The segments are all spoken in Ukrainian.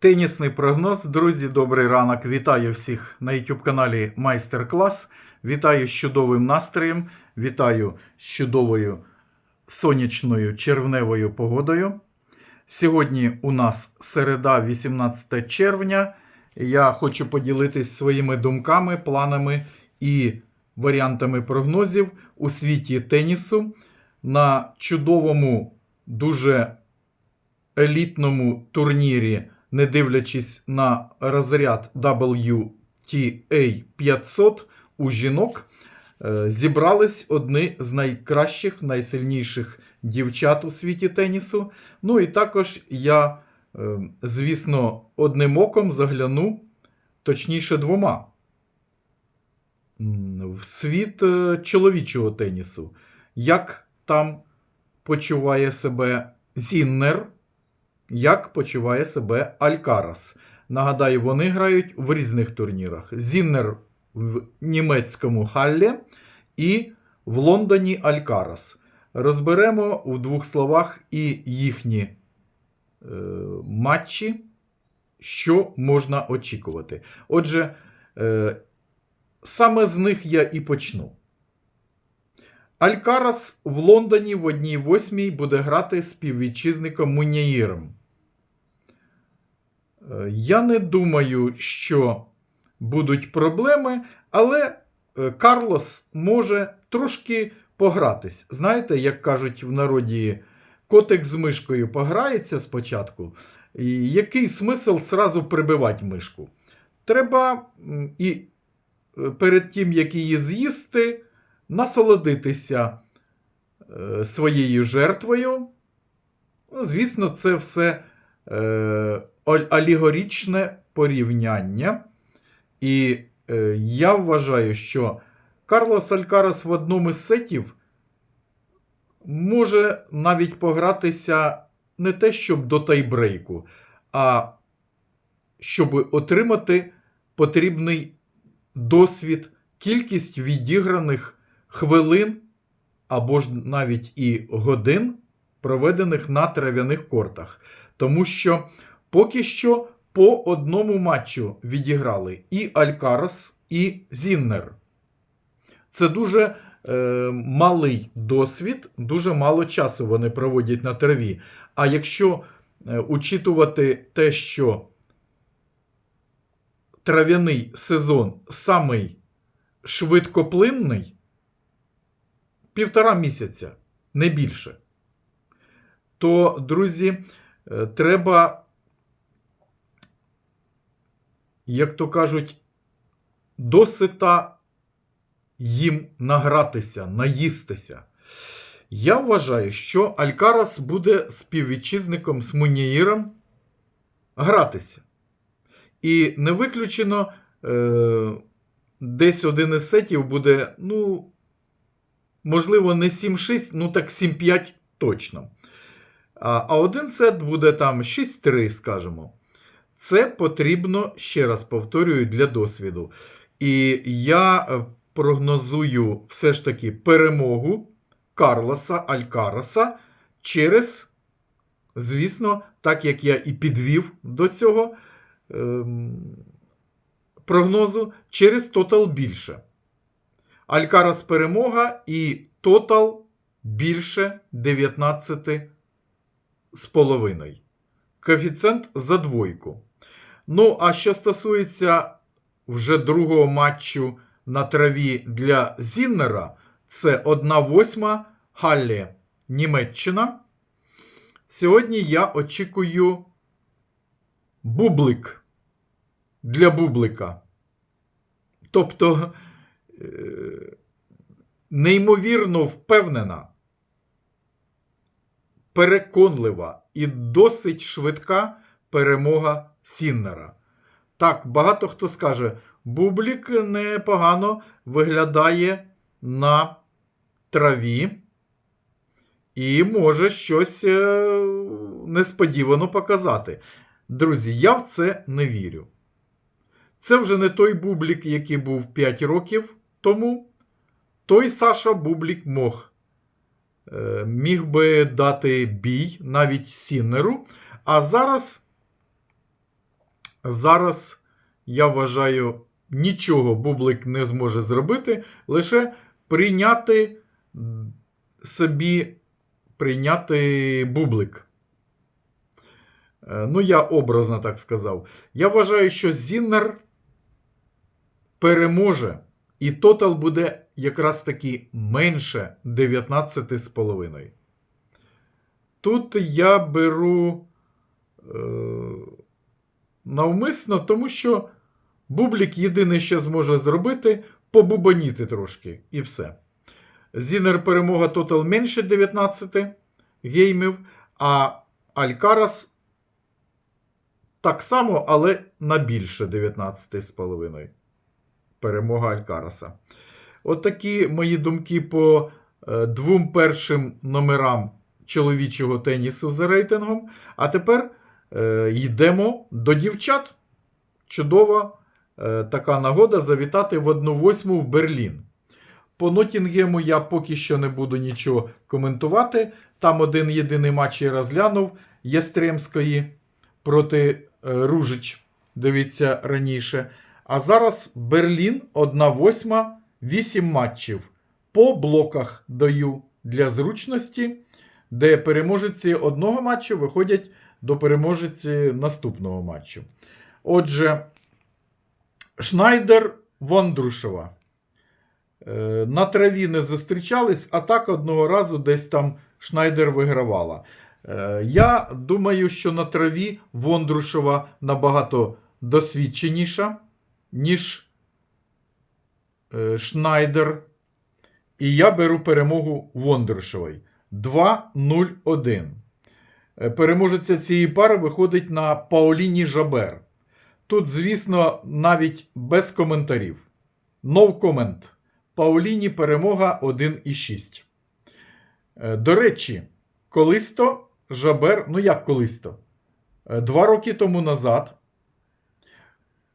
Тенісний прогноз, друзі, добрий ранок. Вітаю всіх на YouTube каналі Майстер Клас. Вітаю з чудовим настроєм. Вітаю з чудовою сонячною червневою погодою. Сьогодні у нас середа, 18 червня. Я хочу поділитись своїми думками, планами і варіантами прогнозів у світі тенісу на чудовому, дуже елітному турнірі, не дивлячись на розряд WTA 500 у жінок, е, зібрались одні з найкращих, найсильніших дівчат у світі тенісу. Ну і також я, е, звісно, одним оком загляну, точніше двома, в світ е, чоловічого тенісу. Як там почуває себе Зіннер, як почуває себе Алькарас. Нагадаю, вони грають в різних турнірах. Зіннер в німецькому Халлі і в Лондоні Алькарас. Розберемо у двох словах і їхні е, матчі, що можна очікувати. Отже, е, саме з них я і почну. Алькарас в Лондоні в одній восьмій буде грати з співвітчизником Муняїром. Я не думаю, що будуть проблеми, але е, Карлос може трошки погратись. Знаєте, як кажуть в народі, котик з мишкою пограється спочатку. І який смисл сразу прибивати мишку? Треба і е, перед тим, як її з'їсти, насолодитися е, своєю жертвою. Ну, Звісно, це все е, алегорічне порівняння. І е, я вважаю, що Карлос Алькарас в одному з сетів може навіть погратися не те, щоб до тайбрейку, а щоб отримати потрібний досвід, кількість відіграних хвилин або ж навіть і годин, проведених на трав'яних кортах. Тому що поки що по одному матчу відіграли і Алькарас, і Зіннер. Це дуже е, малий досвід, дуже мало часу вони проводять на траві. А якщо е, учитувати те, що трав'яний сезон самий швидкоплинний, півтора місяця, не більше, то, друзі, е, треба, як то кажуть, досита їм награтися, наїстися. Я вважаю, що Алькарас буде співвітчизником з Муніїром гратися. І не виключено, е, десь один із сетів буде, ну, можливо, не 7-6, ну так 7-5 точно. А, а один сет буде там 6-3, скажімо. Це потрібно, ще раз повторюю, для досвіду. І я е, прогнозую все ж таки перемогу Карлоса Алькараса через, звісно, так як я і підвів до цього ем, прогнозу, через тотал більше. Алькарас перемога і тотал більше 19 з половиною. Коефіцієнт за двойку. Ну, а що стосується вже другого матчу на траві для Зіннера, це 1 восьма Галлі, Німеччина. Сьогодні я очікую бублик для бублика. Тобто е, неймовірно впевнена, переконлива і досить швидка перемога Сіннера. Так, багато хто скаже, Бублік непогано виглядає на траві і може щось е, несподівано показати. Друзі, я в це не вірю. Це вже не той Бублік, який був 5 років тому. Той Саша Бублік мог. Е, Міг би дати бій навіть Сіннеру. А зараз зараз я вважаю, нічого Бублик не зможе зробити, лише прийняти собі прийняти Бублик. Е, Ну, я образно так сказав. Я вважаю, що Зіннер переможе, і тотал буде якраз таки менше 19,5. Тут я беру е, навмисно, тому що Бублік єдине, що зможе зробити, побубаніти трошки, і все. Зінер перемога тотал менше 19 геймів, а Алькарас так само, але на більше 19,5. Перемога Алькараса. От такі мої думки по е, двом першим номерам чоловічого тенісу за рейтингом. А тепер е, йдемо до дівчат. Чудова е, така нагода завітати в 1-8 в Берлін. По Нотінгему я поки що не буду нічого коментувати. Там один єдиний матч я розглянув Єстремської проти е, Ружич. Дивіться раніше. А зараз Берлін 1-8, 8 матчів. По блоках даю для зручності, де переможеці одного матчу виходять до переможеці наступного матчу. Отже, Шнайдер Вондрушева. Е, На траві не зустрічались, а так одного разу десь там Шнайдер вигравала. Е, Я думаю, що на траві Вондрушева набагато досвідченіша, ніж е, Шнайдер. І я беру перемогу Вондрушевої 2-0-1. Е, Переможеця цієї пари виходить на Паоліні Жабер. Тут, звісно, навіть без коментарів. No comment. Паоліні перемога 1,6. Е, До речі, колись-то Жабер, ну як колись-то? Е, Два роки тому назад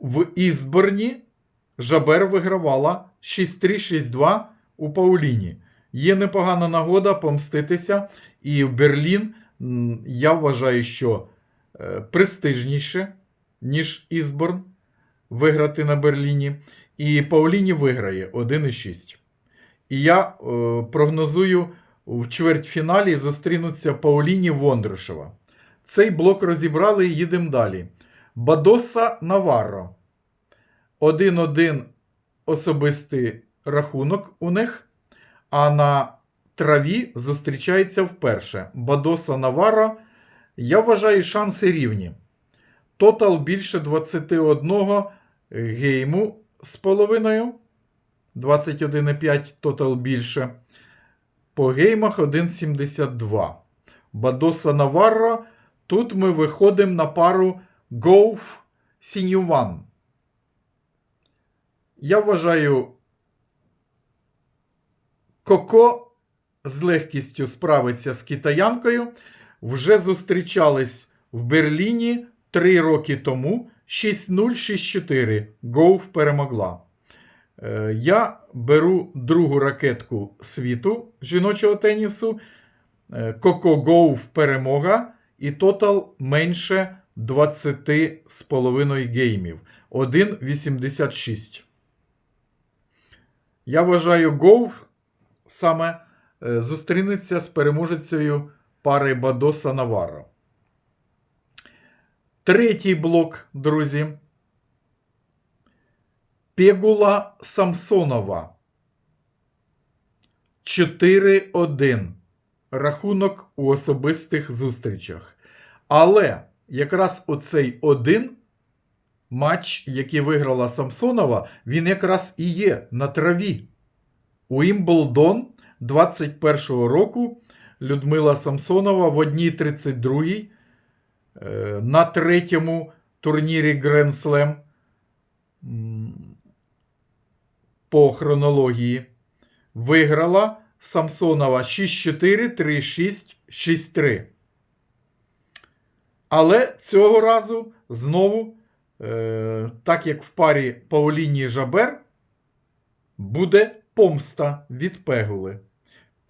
в Ізборні Жабер вигравала 6-3-6-2 у Пауліні. Є непогана нагода помститися, і в Берлін я вважаю, що е, престижніше, ніж Ізборн виграти на Берліні. І Пауліні виграє 1,6. І я е, прогнозую в чвертьфіналі зустрінуться Пауліні Вондрушева. Цей блок розібрали і їдемо далі. Бадоса Наварро. 1-1 особистий рахунок у них. А на траві зустрічається вперше. Бадоса Наварро. Я вважаю, шанси рівні. Тотал більше 21 гейму з половиною. 21,5 тотал більше. По геймах 1,72. Бадоса Наварро. Тут ми виходимо на пару Гоуф Сінюван. Я вважаю, Коко з легкістю справиться з китаянкою. Вже зустрічались в Берліні 3 роки тому. 6-0-6-4. Гоуф перемогла. Е, Я беру другу ракетку світу жіночого тенісу. Е, Коко Гоуф перемога. І тотал менше 20,5 геймів. 1,86. Я вважаю, Гоуф саме зустрінеться з переможецею пари Бадоса Наварро. Третій блок, друзі. Пегула Самсонова. 4-1. Рахунок у особистих зустрічах. Але якраз оцей один матч, який виграла Самсонова, він якраз і є на траві. Уімблдон 21-го року Людмила Самсонова в 1.32 е, на третьому турнірі Slam по хронології виграла Самсонова 6-4, 3-6, 6-3. Але цього разу знову, е, так як в парі Пауліні Жабер, буде помста від Пегули.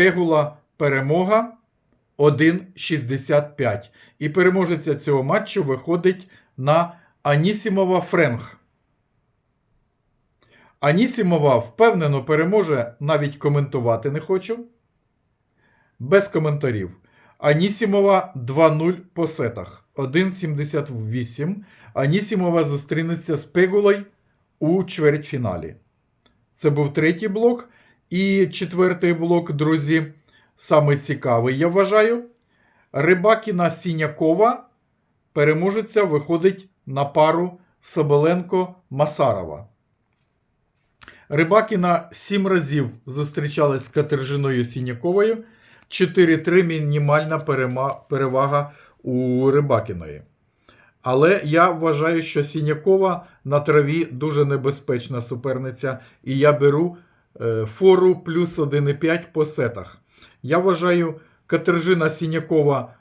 Пегула перемога 1,65. І переможеця цього матчу виходить на Анісімова Френг. Анісімова впевнено переможе, навіть коментувати не хочу. Без коментарів. Анісімова 2-0 по сетах. 1,78. Анісімова зустрінеться з Пегулой у чвертьфіналі. Це був третій блок. І четвертий блок, друзі, саме цікавий, я вважаю. Рибакіна Сінякова переможеця виходить на пару Соболенко-Масарова. Рибакіна сім разів зустрічалась з Катержиною Сіняковою. 4-3 мінімальна перевага у Рибакіної. Але я вважаю, що Сінякова на траві дуже небезпечна суперниця, і я беру фору плюс 1,5 по сетах. Я вважаю, Катержина Сінякова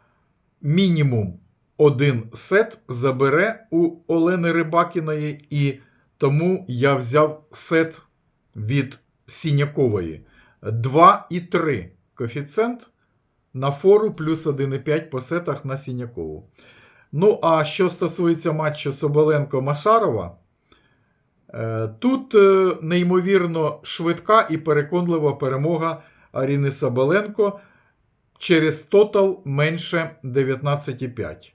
мінімум один сет забере у Олени Рибакіної, і тому я взяв сет від Сінякової. 2,3 коефіцієнт на фору плюс 1,5 по сетах на Сінякову. Ну, а що стосується матчу Соболенко-Машарова, е, тут е, неймовірно швидка і переконлива перемога Аріни Соболенко через тотал менше 19,5.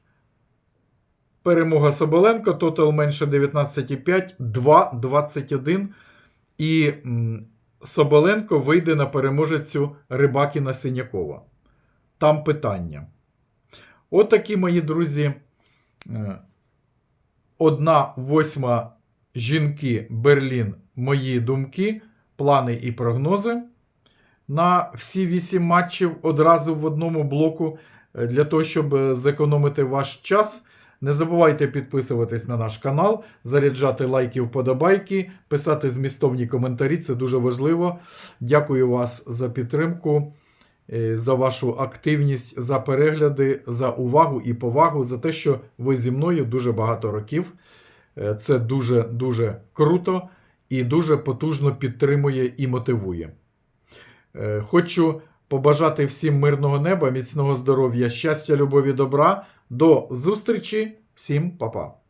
Перемога Соболенко, тотал менше 19,5, 2,21. І Соболенко вийде на переможецю Рибакіна Синякова. Там питання. От такі, мої друзі, е, одна восьма жінки Берлін. Мої думки, плани і прогнози на всі вісім матчів одразу в одному блоку е, для того, щоб е, зекономити ваш час. Не забувайте підписуватись на наш канал, заряджати лайки, вподобайки, писати змістовні коментарі. Це дуже важливо. Дякую вас за підтримку, е, за вашу активність, за перегляди, за увагу і повагу, за те, що ви зі мною дуже багато років. Е, Це дуже дуже круто і дуже потужно підтримує і мотивує. Е, Хочу побажати всім мирного неба, міцного здоров'я, щастя, любові, добра. До зустрічі, всім па-па.